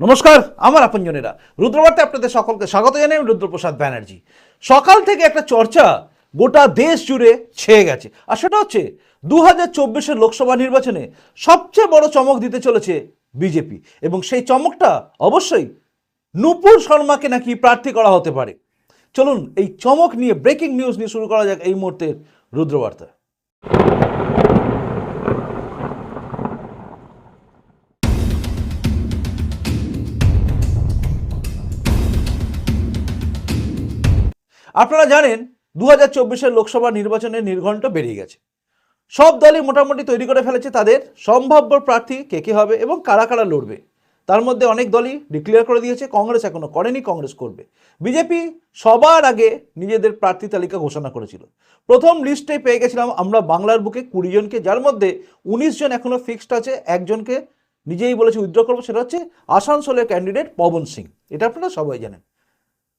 নমস্কার, আমার আপনজনেরা। রুদ্রবার্তে আপনাদের সকলকে স্বাগত জানাই আমি রুদ্রপ্রসাদ ব্যানার্জি। সকাল থেকে একটা চর্চা গোটা দেশ জুড়ে ছেয়ে গেছে। আর সেটা হচ্ছে দু হাজার লোকসভা নির্বাচনে সবচেয়ে বড় চমক দিতে চলেছে বিজেপি। এবং সেই চমকটা অবশ্যই নূপুর শর্মাকে নাকি প্রার্থী করা হতে পারে। চলুন, এই চমক নিয়ে ব্রেকিং নিউজ নিয়ে শুরু করা যাক এই মুহূর্তের রুদ্রবার্তা। আপনারা জানেন দু হাজার লোকসভা নির্বাচনের নির্ঘণ্ট বেরিয়ে গেছে। সব দলই মোটামুটি তৈরি করে ফেলেছে তাদের। সম্ভাব্য প্রার্থী কে কে হবে এবং কারা কারা লড়বে, তার মধ্যে অনেক দলই ডিক্লেয়ার করে দিয়েছে। কংগ্রেস এখনও করেনি, কংগ্রেস করবে। বিজেপি সবার আগে নিজেদের প্রার্থী তালিকা ঘোষণা করেছিল। প্রথম লিস্টে পেয়ে গেছিলাম আমরা বাংলার বুকে কুড়ি জনকে, যার মধ্যে উনিশ জন এখনও ফিক্সড আছে। একজনকে নিজেই বলেছে উইথড্র করব, সেটা হচ্ছে আসানসোলের ক্যান্ডিডেট পবন সিং। এটা আপনারা সবাই জানেন।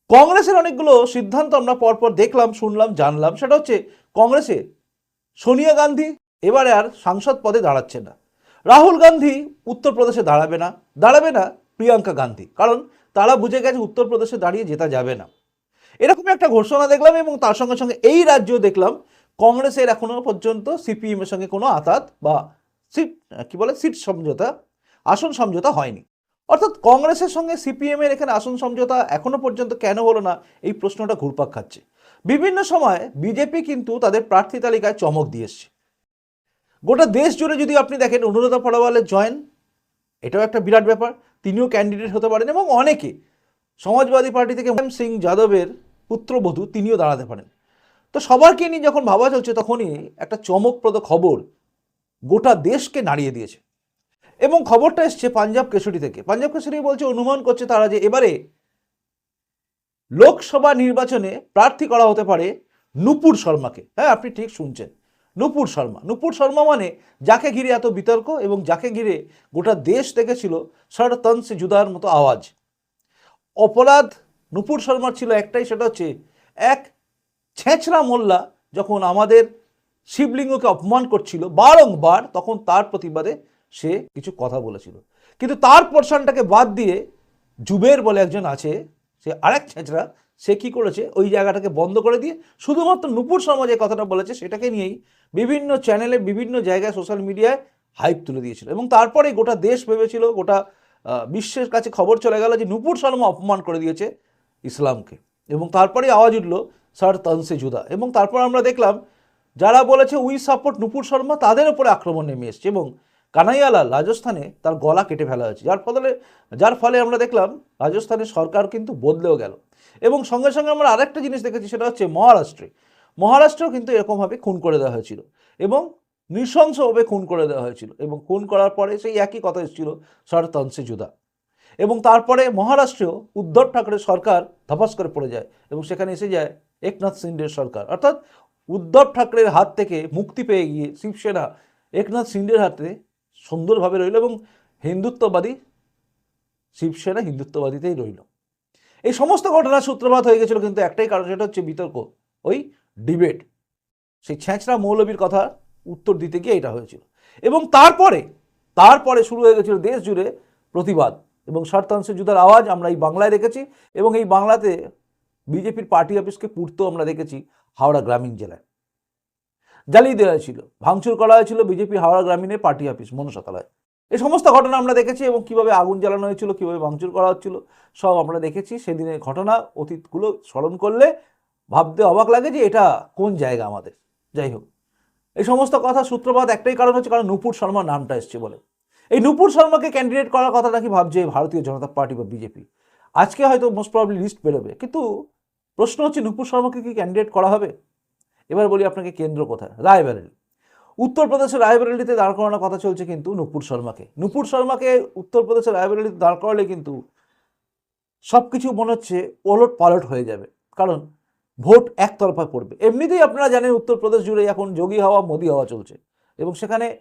কংগ্রেসের অনেকগুলো সিদ্ধান্ত আমরা পরপর দেখলাম, শুনলাম, জানলাম। সেটা হচ্ছে কংগ্রেসে সোনিয়া গান্ধী, এবারে আর সাংসদ পদে দাঁড়াচ্ছে না। রাহুল গান্ধী উত্তরপ্রদেশে দাঁড়াবে না দাঁড়াবে না প্রিয়াঙ্কা গান্ধী। কারণ তারা বুঝে গেছে উত্তরপ্রদেশে দাঁড়িয়ে জেতা যাবে না। এরকম একটা ঘোষণা দেখলাম এবং তার সঙ্গে সঙ্গে এই রাজ্যেও দেখলাম কংগ্রেসের এখনও পর্যন্ত সিপিএমের সঙ্গে কোনো আতাত বা সিট, কি বলে, সিট সমঝোতা, আসন সমঝোতা হয়নি। অর্থাৎ কংগ্রেসের সঙ্গে সিপিএম এর এখানে আসন সমঝোতা এখনও পর্যন্ত কেন হলো না, এই প্রশ্নটা ঘুরপাক খাচ্ছে। বিভিন্ন সময় বিজেপি কিন্তু তাদের প্রার্থী তালিকায় চমক দিয়ে এসছে। গোটা দেশ জুড়ে যদি আপনি দেখেন অনুরাধা পড়াওয়ালের জয়েন, এটাও একটা বিরাট ব্যাপার, তিনিও ক্যান্ডিডেট হতে পারেন এবং অনেকে, সমাজবাদী পার্টি থেকে মুলায়ম সিং যাদবের পুত্রবধূ তিনিও দাঁড়াতে পারেন। তো সবারকে নিয়ে যখন ভাবা চলছে, তখনই একটা চমকপ্রদ খবর গোটা দেশকে নাড়িয়ে দিয়েছে। এবং খবরটা এসছে পাঞ্জাব কেশরী থেকে। পাঞ্জাব কেশরী বলছে, অনুমান করছে তারা যে এবারে লোকসভা নির্বাচনে প্রার্থী করা হতে পারে নুপুর শর্মাকে। হ্যাঁ আপনি ঠিক শুনছেন। নুপুর শর্মা। নুপুর শর্মা মানে যাকে ঘিরে এত বিতর্ক এবং যাকে ঘিরে গোটা দেশ দেখেছিল সরতনসে জুদার মতো আওয়াজ। অপরাধ নুপুর শর্মার ছিল একটাই, সেটা হচ্ছে এক ছেঁচড়া মোল্লা যখন আমাদের শিবলিঙ্গকে অপমান করছিল, বারংবার তখন তার প্রতিবাদে সে কিছু কথা বলেছিল। কিন্তু তার পোর্শনটাকে বাদ দিয়ে জুবের বলে একজন আছে, সে আরেক ছেঁচড়া, সে কি করেছে? ওই জায়গাটাকে বন্ধ করে দিয়ে শুধুমাত্র নুপুর যে কথাটা বলেছে সেটাকে নিয়েই বিভিন্ন চ্যানেলে, বিভিন্ন জায়গায় সোশ্যাল মিডিয়ায় হাইপ তুলে দিয়েছিল। এবং তারপরে গোটা দেশ ভেবেছিল, গোটা বিশ্বের কাছে খবর চলে গেল যে নুপুর শর্মা অপমান করে দিয়েছে ইসলামকে। এবং তারপরে আওয়াজ উঠল, স্যার, তনসে জুদা। এবং তারপর আমরা দেখলাম, যারা বলেছে, উই সাপোর্ট নুপুর শর্মা, তাদের উপরে আক্রমণ নেমে এসছে। এবং কানাইয়ালাল রাজস্থানে তার গলা কেটে ফেলা হয়েছে। যার ফলে যার ফলে আমরা দেখলাম রাজস্থানের সরকার কিন্তু বদলেও গেল। এবং সঙ্গে সঙ্গে আমরা আরেকটা জিনিস দেখেছি, সেটা হচ্ছে মহারাষ্ট্রে। মহারাষ্ট্রেও কিন্তু এরকমভাবে খুন করে দেওয়া হয়েছিল এবং নৃশংসভাবে খুন করে দেওয়া হয়েছিল এবং খুন করার পরে সেই একই কথা এসেছিল সরতনসে জুদা। এবং তারপরে মহারাষ্ট্রেও উদ্ধব ঠাকরে সরকার ধপাস করে পড়ে যায় এবং সেখানে এসে যায় একনাথ সিন্ডের সরকার। অর্থাৎ উদ্ধব ঠাকরের হাত থেকে মুক্তি পেয়ে গিয়ে শিবসেনা একনাথ সিন্ডের হাতে সুন্দরভাবে রইল এবং হিন্দুত্ববাদী শিবসেনা হিন্দুত্ববাদীতেই রইল। এই সমস্ত ঘটনার সূত্রপাত হয়ে গেছিল কিন্তু একটাই কারণ, সেটা হচ্ছে বিতর্ক, ওই ডিবেট। সেই ছেঁচড়া মৌলবীর কথা উত্তর দিতে গিয়ে এটা হয়েছিল। এবং তারপরে তারপরে শুরু হয়ে গেছিল দেশ জুড়ে প্রতিবাদ এবং শর্তাংশ যুদ্ধের আওয়াজ আমরা এই বাংলায় দেখেছি এবং এই বাংলাতে বিজেপির পার্টি অফিসকে পুড়তেও আমরা দেখেছি হাওড়া গ্রামীণ জেলায়। জ্বালিয়ে দেওয়া হয়েছিল, ভাঙচুর করা হয়েছিল বিজেপি হাওড়া গ্রামীণের পার্টি অফিস, মনসাতলায়। এই সমস্ত ঘটনা আমরা দেখেছি এবং কীভাবে আগুন জ্বালানো হয়েছিল, কীভাবে ভাঙচুর করা হচ্ছিল, সব আমরা দেখেছি। সেদিনের ঘটনা অতীতগুলো স্মরণ করলে ভাবতে অবাক লাগে যে এটা কোন জায়গা আমাদের। যাই হোক, এই সমস্ত কথা সূত্রপাত একটাই কারণ হচ্ছে কারণ নুপুর শর্মার নামটা এসছে বলে। এই নুপুর শর্মাকে ক্যান্ডিডেট করার কথা নাকি ভাবছে ভারতীয় জনতা পার্টি বা বিজেপি। আজকে হয়তো মোস্ট প্রবলি লিস্ট বেরোবে, কিন্তু প্রশ্ন হচ্ছে নুপুর শর্মাকে কি ক্যান্ডিডেট করা হবে? এবার বলি আপনাকে কেন্দ্র কোথায়? রায়বেরেলি। উত্তরপ্রদেশের রায়বেরেলিতে দাঁড় করানোর কথা চলছে কিন্তু নুপুর শর্মাকে। নুপুর শর্মাকে উত্তরপ্রদেশের রায়বেরেলিতে দাঁড় করালে কিন্তু সব কিছু মনে হচ্ছে ওলট পালট হয়ে যাবে। কারণ ভোট একতরফা পড়বে। এমনিতেই আপনারা জানেন উত্তরপ্রদেশ জুড়ে এখন যোগী হাওয়া, মোদী হাওয়া চলছে। এবং সেখানে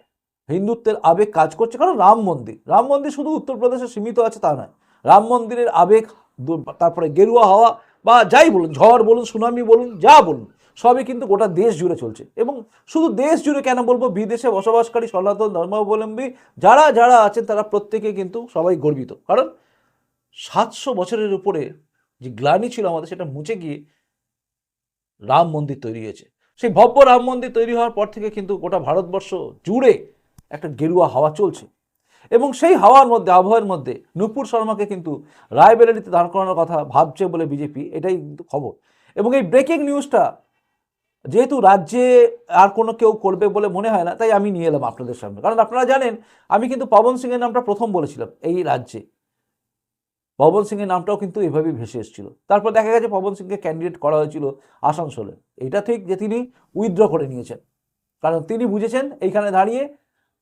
হিন্দুত্বের আবেগ কাজ করছে। কারণ রাম মন্দির রাম মন্দির শুধু উত্তরপ্রদেশে সীমিত আছে তা নয়। রাম মন্দিরের আবেগ, তারপরে গেরুয়া হাওয়া বা যাই বলুন, ঝড় বলুন, সুনামি বলুন, যা বলুন সবই কিন্তু গোটা দেশ জুড়ে চলছে। এবং শুধু দেশ জুড়ে কেন বলব? বিদেশে বসবাসকারী সনাতন ধর্মাবলম্বী যারা যারা আছেন, তারা প্রত্যেকে কিন্তু সবাই গর্বিত। কারণ সাতশো বছরের উপরে যে গ্লানি ছিল আমাদের, সেটা মুছে গিয়ে রাম মন্দির তৈরি হয়েছে। সেই ভব্য রাম মন্দির তৈরি হওয়ার পর থেকে কিন্তু গোটা ভারতবর্ষ জুড়ে একটা গেরুয়া হাওয়া চলছে। এবং সেই হাওয়ার মধ্যে, আবহাওয়ার মধ্যে নূপুর শর্মাকে কিন্তু রায়বেরেলিতে দাঁড় করানোর কথা ভাবছে বলে বিজেপি, এটাই কিন্তু খবর। এবং এই ব্রেকিং নিউজটা যেহেতু রাজ্যে আর কোনো কেউ করবে বলে মনে হয় না, তাই আমি নিয়ে এলাম আপনাদের সামনে। কারণ আপনারা জানেন, আমি কিন্তু পবন সিংয়ের নামটা প্রথম বলেছিলাম এই রাজ্যে। পবন সিংয়ের নামটাও কিন্তু এভাবেই ভেসে এসেছিল। তারপর দেখা গেছে পবন সিংকে ক্যান্ডিডেট করা হয়েছিল আসানসোলে। এটা ঠিক যে তিনি উইথড্র করে নিয়েছেন। কারণ তিনি বুঝেছেন এইখানে দাঁড়িয়ে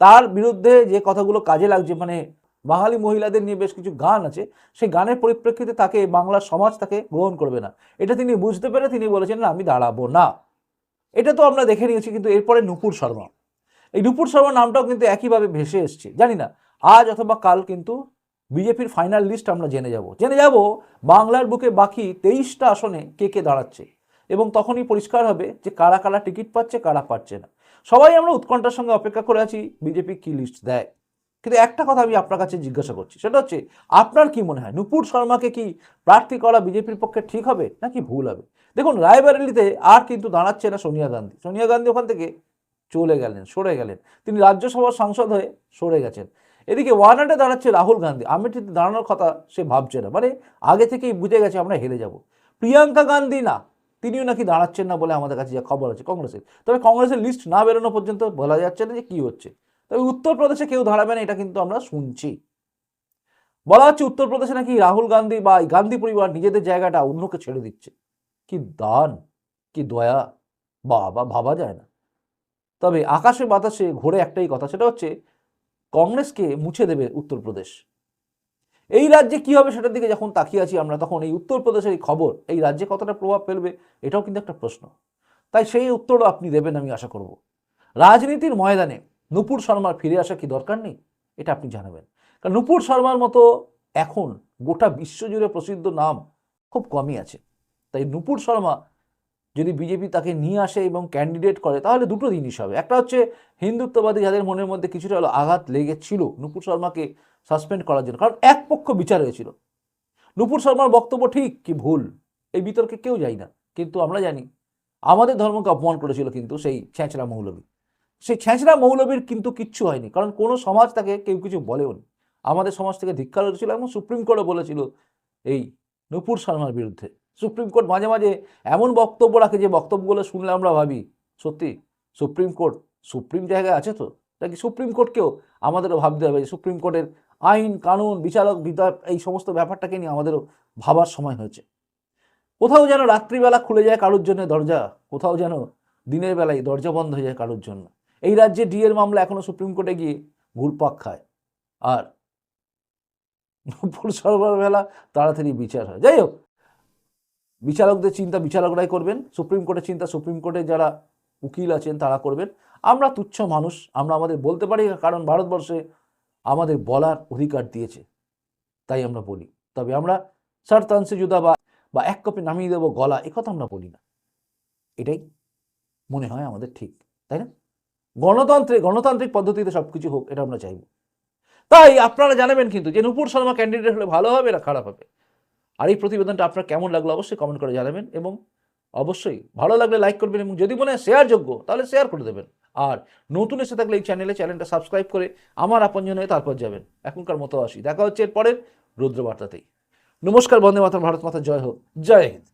তার বিরুদ্ধে যে কথাগুলো কাজে লাগছে মানে বাঙালি মহিলাদের নিয়ে বেশ কিছু গান আছে, সেই গানের পরিপ্রেক্ষিতে তাকে বাংলার সমাজ তাকে গ্রহণ করবে না। এটা তিনি বুঝতে পেরে তিনি বলেছেন, না, আমি দাঁড়াবো না। এটা তো আমরা দেখে নিয়েছি কিন্তু এরপরে নুপুর শর্মা। এই নুপুর শর্মা নামটাও কিন্তু একইভাবে ভেসে এসছে। জানি না, আজ অথবা কাল কিন্তু বিজেপির ফাইনাল লিস্ট আমরা জেনে যাব। জেনে যাব বাংলার বুকে বাকি তেইশটা আসনে কে কে দাঁড়াচ্ছে এবং তখনই পরিষ্কার হবে যে কারা কারা টিকিট পাচ্ছে, কারা পাচ্ছে না। সবাই আমরা উৎকণ্ঠার সঙ্গে অপেক্ষা করে আছি, বিজেপি কি লিস্ট দেয়? কিন্তু একটা কথা আমি আপনার কাছে জিজ্ঞাসা করছি, সেটা হচ্ছে আপনার কি মনে হয়? নুপুর শর্মাকে কি প্রার্থী করা বিজেপির পক্ষে ঠিক হবে নাকি ভুল হবে? দেখুন, রায়বেরেলিতে আর কিন্তু দাঁড়াচ্ছে না সোনিয়া গান্ধী। সোনিয়া গান্ধী ওখান থেকে চলে গেলেন, সরে গেলেন। তিনি রাজ্যসভার সাংসদ হয়ে সরে গেছেন। এদিকে ওয়ানাডে দাঁড়াচ্ছে রাহুল গান্ধী। আমেঠিতে দাঁড়ানোর কথা সে ভাবছে না। মানে আগে থেকেই বুঝে গেছে আমরা হেরে যাব। প্রিয়াঙ্কা গান্ধী না, তিনিও নাকি দাঁড়াচ্ছেন না বলে আমাদের কাছে যা খবর আছে কংগ্রেসের। তবে কংগ্রেসের লিস্ট না বেরোনো পর্যন্ত বলা যাচ্ছে না যে কী হচ্ছে। তবে উত্তরপ্রদেশে কেউ দাঁড়াবে না, এটা কিন্তু আমরা শুনছি। বলা হচ্ছে উত্তরপ্রদেশে নাকি রাহুল গান্ধী বা গান্ধী পরিবার নিজেদের জায়গাটা অন্যকে ছেড়ে দিচ্ছে। কি দান, কি দয়া, বাবা, ভাবা যায় না। তবে আকাশে বাতাসে ঘোরে একটাই কথা, সেটা হচ্ছে কংগ্রেসকে মুছে দেবে উত্তরপ্রদেশ। এই রাজ্যে কি হবে সেটার দিকে যখন তাকিয়ে আছি আমরা, তখন এই উত্তরপ্রদেশের এই খবর, এই রাজ্যে কতটা প্রভাব ফেলবে, এটাও কিন্তু একটা প্রশ্ন। তাই সেই উত্তরও আপনি দেবেন আমি আশা করব। রাজনীতির ময়দানে নুপুর শর্মার ফিরে আসা কি দরকার নেই, এটা আপনি জানাবেন। কারণ নুপুর শর্মার মতো এখন গোটা বিশ্বজুড়ে প্রসিদ্ধ নাম খুব কমই আছে। তাই নুপুর শর্মা যদি বিজেপি তাকে নিয়ে আসে এবং ক্যান্ডিডেট করে, তাহলে দুটো জিনিস হবে। একটা হচ্ছে হিন্দুত্ববাদী যাদের মনের মধ্যে কিছুটা হলো আঘাত লেগেছিল নুপুর শর্মাকে সাসপেন্ড করার জন্য, কারণ এক পক্ষ বিচার হয়েছিল। নুপুর শর্মার বক্তব্য ঠিক কি ভুল? এই বিতর্কে কেউ যায় না, কিন্তু আমরা জানি আমাদের ধর্মকে অপমান করেছিল কিন্তু সেই ছ্যাঁচড়া মৌলবী। সেই ছ্যাঁচড়া মৌলবীর কিন্তু কিচ্ছু হয়নি, কারণ কোনো সমাজ তাকে কেউ কিছু বলেও নি আমাদের সমাজ থেকে ধিক্কার হয়েছিল এবং সুপ্রিম কোর্টও বলেছিল এই নুপুর শর্মার বিরুদ্ধে। সুপ্রিম কোর্ট মাঝে মাঝে এমন বক্তব্য রাখে যে বক্তব্যগুলো শুনলে আমরা ভাবি, সত্যি? সুপ্রিম কোর্ট, সুপ্রিম জায়গায় আছে তো? নাকি সুপ্রিম কোর্টকেও আমাদেরও ভাবতে হবে সুপ্রিম কোর্টের আইন, কানুন, বিচারক, বিধায়ক, এই সমস্ত ব্যাপারটাকে নিয়ে আমাদেরও ভাবার সময় হয়েছে। কোথাও যেন রাত্রিবেলা খুলে যায় কারোর জন্য দরজা, কোথাও যেন দিনের বেলায় দরজা বন্ধ হয়ে যায় কারোর জন্য। এই রাজ্যে ডিএর মামলা এখনও সুপ্রিম কোর্টে গিয়ে ঘুরপাক খায়। আর নুপুর সরবরাহ বেলা তাড়াতাড়ি বিচার হয়। যাই হোক বিচারকদের চিন্তা বিচারকরাই করবেন, সুপ্রিম কোর্টের চিন্তা, সুপ্রিম কোর্টে যারা উকিল আছেন তারা করবেন। আমরা তুচ্ছ মানুষ, আমরা আমাদের বলতে পারি, কারণ ভারতবর্ষে আমাদের বলার অধিকার দিয়েছে, তাই আমরা বলি। তবে আমরা সারতাংশে জুদা বা বা এক কপি নামিয়ে দেবো গলা একথা আমরা বলি না। এটাই মনে হয় আমাদের ঠিক, তাই না? গণতন্ত্রে, গণতান্ত্রিক পদ্ধতিতে সব কিছু হোক, এটা আমরা চাইব। তাই আপনারা জানাবেন কিন্তু যে নুপুর শর্মা ক্যান্ডিডেট হলে ভালো হবে না খারাপ হবে? আর এই প্রতিবেদনটা আপনার কেমন লাগল অবশ্যই কমেন্ট করে জানাবেন এবং অবশ্যই ভালো লাগলে লাইক করবেন এবং যদি মনে হয় শেয়ার যোগ্য, তাহলে শেয়ার করে দেবেন। আর নতুন এসে থাকলে এই চ্যানেলে চ্যানেলটা সাবস্ক্রাইব করে আমার আপনজন হয়ে তারপর যাবেন। এখনকার মতো আসি। দেখা হচ্ছে এর পরের রুদ্রবার্তাতেই। নমস্কার, বন্দে মাতার ভারত মাতা, জয় হোক। জয় হিন্দ।